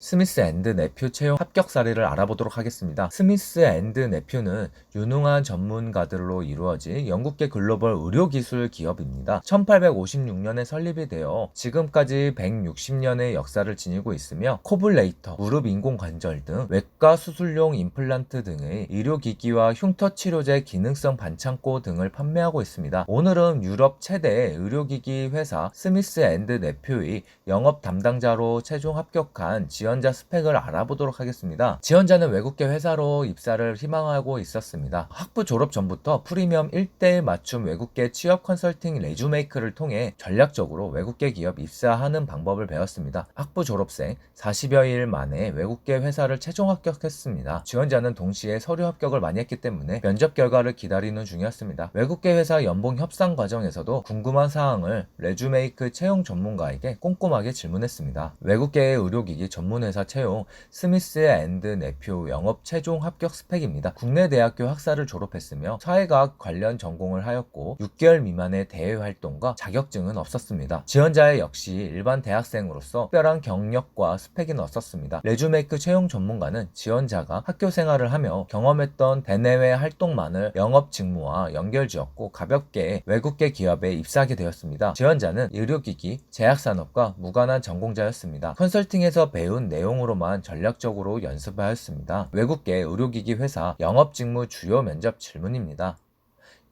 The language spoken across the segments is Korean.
스미스 앤드 네퓨 채용 합격 사례를 알아보도록 하겠습니다. 스미스 앤드 네퓨는 유능한 전문가들로 이루어진 영국계 글로벌 의료기술 기업입니다. 1856년에 설립이 되어 지금까지 160년의 역사를 지니고 있으며 코블레이터, 무릎 인공관절 등 외과 수술용 임플란트 등의 의료기기와 흉터 치료제 기능성 반창고 등을 판매하고 있습니다. 오늘은 유럽 최대 의료기기 회사 스미스 앤드 네퓨의 영업 담당자로 최종 합격한 지 원자 스펙을 알아보도록 하겠습니다. 지원자는 외국계 회사로 입사를 희망하고 있었습니다. 학부 졸업 전부터 프리미엄 1대1 맞춤 외국계 취업 컨설팅 레주메이크를 통해 전략적으로 외국계 기업 입사하는 방법을 배웠습니다. 학부 졸업생 40여 일 만에 외국계 회사를 최종 합격했습니다. 지원자는 동시에 서류 합격을 많이 했기 때문에 면접 결과를 기다리는 중이었습니다. 외국계 회사 연봉 협상 과정에서도 궁금한 사항을 레주메이크 채용 전문가에게 꼼꼼하게 질문했습니다. 외국계의 의료기기 전문 회사 채용 스미스 앤드 네퓨 영업 최종 합격 스펙입니다. 국내 대학교 학사를 졸업했으며 사회과학 관련 전공을 하였고 6개월 미만의 대외 활동과 자격증은 없었습니다. 지원자의 역시 일반 대학생으로서 특별한 경력과 스펙은 없었습니다. 레주메이크 채용 전문가는 지원자가 학교 생활을 하며 경험했던 대내외 활동만을 영업 직무와 연결지었고 가볍게 외국계 기업에 입사하게 되었습니다. 지원자는 의료기기, 제약산업과 무관한 전공자였습니다. 컨설팅에서 배운 내용으로만 전략적으로 연습하였습니다. 외국계 의료기기 회사 영업 직무 주요 면접 질문입니다.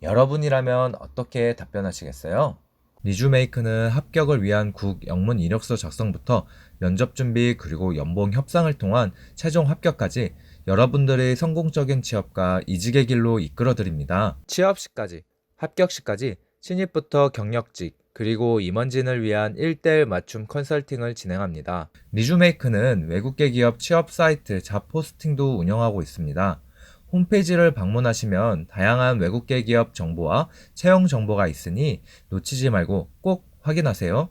여러분이라면 어떻게 답변하시겠어요? 리주메이크는 합격을 위한 국 영문 이력서 작성부터 면접 준비 그리고 연봉 협상을 통한 최종 합격까지 여러분들의 성공적인 취업과 이직의 길로 이끌어 드립니다. 취업 시까지, 합격 시까지 신입부터 경력직 그리고 임원진을 위한 1대1 맞춤 컨설팅을 진행합니다. 리주메이크는 외국계 기업 취업 사이트 잡포스팅도 운영하고 있습니다. 홈페이지를 방문하시면 다양한 외국계 기업 정보와 채용 정보가 있으니 놓치지 말고 꼭 확인하세요.